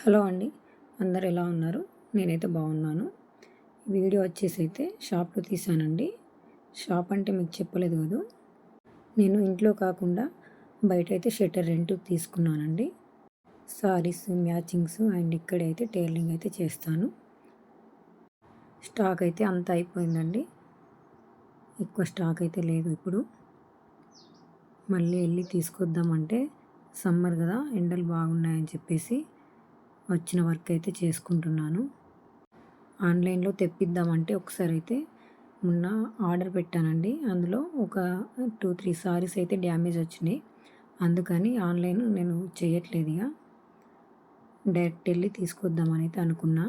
Hello అండి అందరు ఎలా ఉన్నారు? నేనైతే బాగున్నాను. వీడియో వచ్చేసి అయితే షాప్లో తీసానండి. షాప్ అంటే మీకు చెప్పలేదు కదా. నేను ఇంట్లో కాకుండా బయట అయితే షట్టర్ రెంట్ తీసుకున్నానండి. సారీస్ మ్యాచింగ్స్ అండ్ ఇక్కడైతే టైలరింగ్ అయితే చేస్తాను. స్టాక్ అయితే అంత అయిపోయిందండి. ఎక్కువ స్టాక్ అయితే లేదు ఇప్పుడు. మళ్ళీ వెళ్ళి తీసుకొద్దామంటే సమ్మర్ కదా ఎండలు బాగున్నాయని చెప్పేసి వచ్చిన వర్క్ అయితే చేసుకుంటున్నాను. ఆన్లైన్లో తెప్పిద్దామంటే ఒకసారి అయితే మొన్న ఆర్డర్ పెట్టానండి. అందులో ఒక టూ త్రీ సారీస్ అయితే డ్యామేజ్ వచ్చినాయి. అందుకని ఆన్లైన్ నేను చేయట్లేదు ఇక. డైరెక్ట్ వెళ్ళి తీసుకొద్దామని అయితే అనుకున్నా.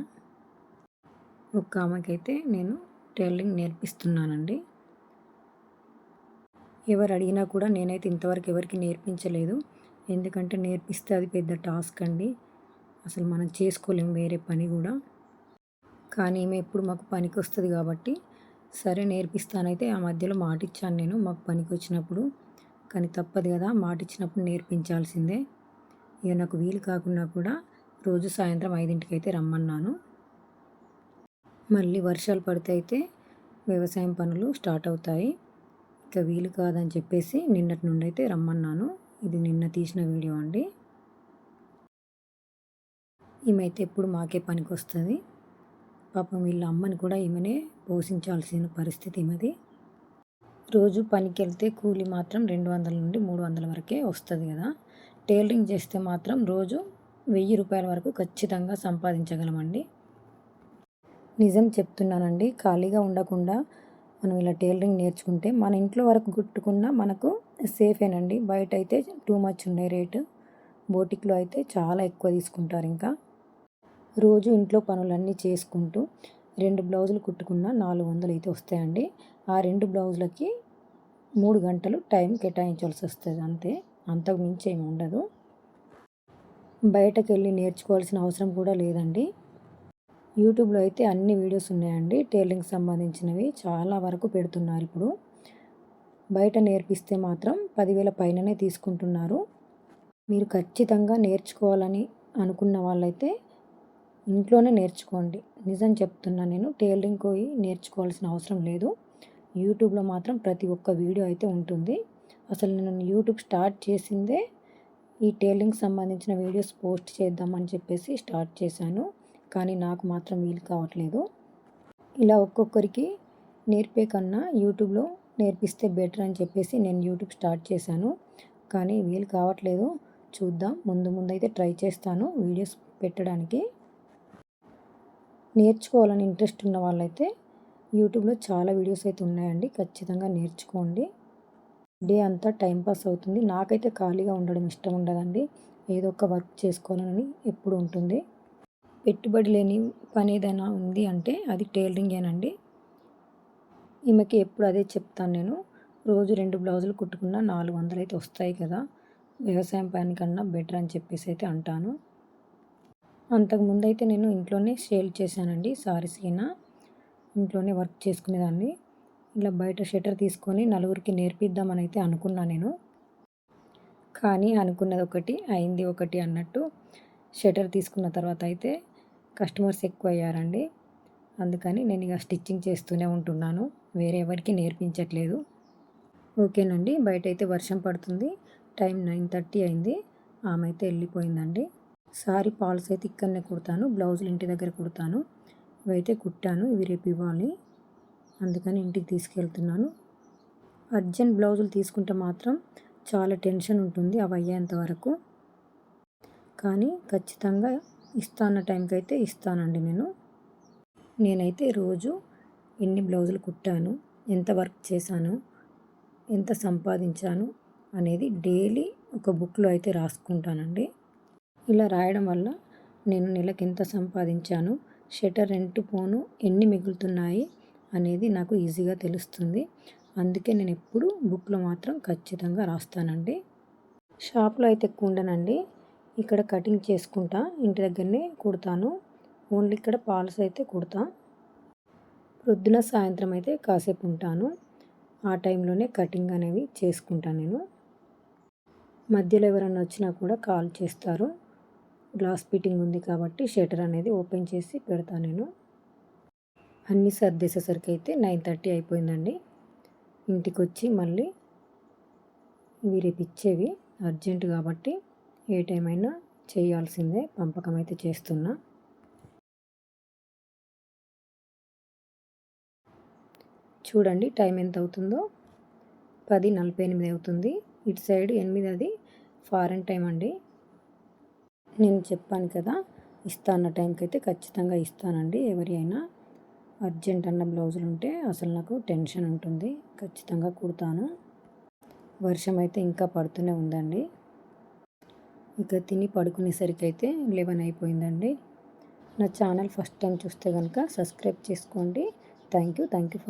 ఒక ఆమెకైతే నేను టైలరింగ్ నేర్పిస్తున్నానండి. ఎవరు అడిగినా కూడా నేనైతే ఇంతవరకు ఎవరికి నేర్పించలేదు. ఎందుకంటే నేర్పిస్తే అది పెద్ద టాస్క్ అండి. అసలు మనం చేసుకోలేం వేరే పని కూడా. కానీ ఈమె ఎప్పుడు మాకు పనికి వస్తుంది కాబట్టి సరే నేర్పిస్తానైతే ఆ మధ్యలో మాట ఇచ్చాను నేను మాకు పనికి వచ్చినప్పుడు కానీ తప్పదు కదా మాట ఇచ్చినప్పుడు నేర్పించాల్సిందే. ఇక నాకు వీలు కాకుండా కూడా రోజు సాయంత్రం ఐదింటికి అయితే రమ్మన్నాను. మళ్ళీ వర్షాలు పడితే అయితే వ్యవసాయం పనులు స్టార్ట్ అవుతాయి. ఇక వీలు కాదని చెప్పేసి నిన్నటి నుండి అయితే రమ్మన్నాను. ఇది నిన్న తీసిన వీడియో అండి. ఈమెతే ఎప్పుడు మాకే పనికి వస్తుంది పాపం వీళ్ళ అమ్మని కూడా ఈమెనే పోషించాల్సిన పరిస్థితి ఈమెది. రోజు పనికి వెళ్తే కూలి మాత్రం రెండు వందల నుండి మూడు వందల వరకే వస్తుంది కదా. టైలరింగ్ చేస్తే మాత్రం రోజు వెయ్యి రూపాయల వరకు ఖచ్చితంగా సంపాదించగలమండి. నిజం చెప్తున్నానండి ఖాళీగా ఉండకుండా మనం ఇలా టైలరింగ్ నేర్చుకుంటే మన ఇంట్లో వరకు కుట్టుకున్నా మనకు సేఫేనండి. బయట అయితే టూ మచ్ ఉన్నాయి రేటు బోటిక్లో అయితే చాలా ఎక్కువ తీసుకుంటారు ఇంకా. రోజు ఇంట్లో పనులన్నీ చేసుకుంటూ రెండు బ్లౌజులు కుట్టుకున్న నాలుగు వందలు అయితే వస్తాయండి. ఆ రెండు బ్లౌజులకి మూడు గంటలు టైం కేటాయించాల్సి వస్తుంది అంతే. అంతకు మించి ఏమి ఉండదు. బయటకు వెళ్ళి నేర్చుకోవాల్సిన అవసరం కూడా లేదండి. యూట్యూబ్లో అయితే అన్ని వీడియోస్ ఉన్నాయండి. టైలరింగ్ సంబంధించినవి చాలా వరకు పెడుతున్నారు ఇప్పుడు. బయట నేర్పిస్తే మాత్రం పదివేల పైననే తీసుకుంటున్నారు. మీరు ఖచ్చితంగా నేర్చుకోవాలని అనుకున్న వాళ్ళైతే ఇంట్లోనే నేర్చుకోండి. నిజం చెప్తున్నా నేను టైలరింగ్ పోయి నేర్చుకోవాల్సిన అవసరం లేదు. యూట్యూబ్లో మాత్రం ప్రతి ఒక్క వీడియో అయితే ఉంటుంది. అసలు నేను యూట్యూబ్ స్టార్ట్ చేసిందే ఈ టైలరింగ్ సంబంధించిన వీడియోస్ పోస్ట్ చేద్దామని చెప్పేసి స్టార్ట్ చేశాను. కానీ నాకు మాత్రం వీలు కావట్లేదు. ఇలా ఒక్కొక్కరికి నేర్పే కన్నా యూట్యూబ్లో నేర్పిస్తే బెటర్ అని చెప్పేసి నేను యూట్యూబ్ స్టార్ట్ చేశాను. కానీ వీలు కావట్లేదు. చూద్దాం. ముందు ముందు అయితే ట్రై చేస్తాను వీడియోస్ పెట్టడానికి. నేర్చుకోవాలని ఇంట్రెస్ట్ ఉన్న వాళ్ళైతే యూట్యూబ్లో చాలా వీడియోస్ అయితే ఉన్నాయండి. ఖచ్చితంగా నేర్చుకోండి. డే అంతా టైంపాస్ అవుతుంది. నాకైతే ఖాళీగా ఉండడం ఇష్టం ఉండదండి. ఏదో ఒక వర్క్ చేసుకోవాలని ఎప్పుడు ఉంటుంది. పెట్టుబడి లేని పని ఏదైనా ఉంది అంటే అది టైలరింగేనండి ఈమెకి ఎప్పుడు అదే చెప్తాను నేను. రోజు రెండు బ్లౌజులు కుట్టుకున్న నాలుగు వందలు అయితే వస్తాయి కదా. వ్యవసాయం పని కన్నా బెటర్ అని చెప్పేసి అయితే అంటాను. అంతకుముందు అయితే నేను ఇంట్లోనే సేల్ చేశానండి సారీస్ అయినా ఇంట్లోనే వర్క్ చేసుకునేదాన్ని. ఇలా బయట షటర్ తీసుకొని నలుగురికి నేర్పిద్దామని అయితే అనుకున్నా నేను. కానీ అనుకున్నది ఒకటి అయింది ఒకటి అన్నట్టు షటర్ తీసుకున్న తర్వాత అయితే కస్టమర్స్ ఎక్కువ అయ్యారండి అందుకని నేను ఇక స్టిచ్చింగ్ చేస్తూనే ఉంటున్నాను. వేరే ఎవరికి నేర్పించట్లేదు. ఓకేనండి బయట అయితే వర్షం పడుతుంది. టైం నైన్ థర్టీ అయింది. ఆమె అయితే వెళ్ళిపోయిందండి. సారీ పాల్స్ అయితే ఇక్కడనే కుడతాను బ్లౌజులు ఇంటి దగ్గర కుడతాను. ఇవైతే కుట్టాను ఇవి రేపు ఇవ్వాలి. అందుకని ఇంటికి తీసుకెళ్తున్నాను. అర్జెంట్ బ్లౌజులు తీసుకుంటే మాత్రం చాలా టెన్షన్ ఉంటుంది అవి అయ్యేంత వరకు. కానీ ఖచ్చితంగా ఇస్తాన్న టైంకి అయితే ఇస్తానండి నేను. నేనైతే రోజు ఎన్ని బ్లౌజులు కుట్టాను ఎంత వర్క్ చేశాను ఎంత సంపాదించాను అనేది డైలీ ఒక బుక్లో అయితే రాసుకుంటానండి. ఇలా రాయడం వల్ల నేను నెలకు ఎంత సంపాదించాను షటర్ రెంట్ పోను ఎన్ని మిగులుతున్నాయి అనేది నాకు ఈజీగా తెలుస్తుంది. అందుకే నేను ఎప్పుడు బుక్లో మాత్రం ఖచ్చితంగా రాస్తానండి. షాప్లో అయితే ఎక్కువ ఉండనండి. ఇక్కడ కటింగ్ చేసుకుంటా ఇంటి దగ్గరనే కుడతాను. ఓన్లీ ఇక్కడ పాల్స్ అయితే కుడతా. ప్రొద్దున సాయంత్రం అయితే కాసేపు ఉంటాను. ఆ టైంలోనే కటింగ్ అనేవి చేసుకుంటాను నేను. మధ్యలో ఎవరైనా వచ్చినా కూడా కాల్ చేస్తారు. గ్లాస్ ఫిట్టింగ్ ఉంది కాబట్టి షటర్ అనేది ఓపెన్ చేసి పెడతాను నేను. అన్నీ సర్దేసేసరికి అయితే నైన్ థర్టీ అయిపోయిందండి. ఇంటికి వచ్చి మళ్ళీ ఇవి రేపు ఇచ్చేవి అర్జెంట్ కాబట్టి ఏ టైం అయినా చేయాల్సిందే పంపకం అయితే చేస్తున్నా. చూడండి టైం ఎంత అవుతుందో. పది నలభై ఎనిమిది అవుతుంది. ఇటు సైడ్ ఎనిమిది అది ఫారెన్ టైం అండి. నేను చెప్పాను కదా ఇస్తాను అన్న టైంకి అయితే ఖచ్చితంగా ఇస్తానండి. ఎవరి అయినా అర్జెంట్ అన్న బ్లౌజులు ఉంటే అసలు నాకు టెన్షన్ ఉంటుంది. ఖచ్చితంగా కుడతాను. వర్షం అయితే ఇంకా పడుతూనే ఉందండి. ఇక తిని పడుకునేసరికి అయితే లెవెన్ అయిపోయిందండి. నా ఛానల్ ఫస్ట్ టైం చూస్తే కనుక సబ్స్క్రైబ్ చేసుకోండి. Thank you thank you for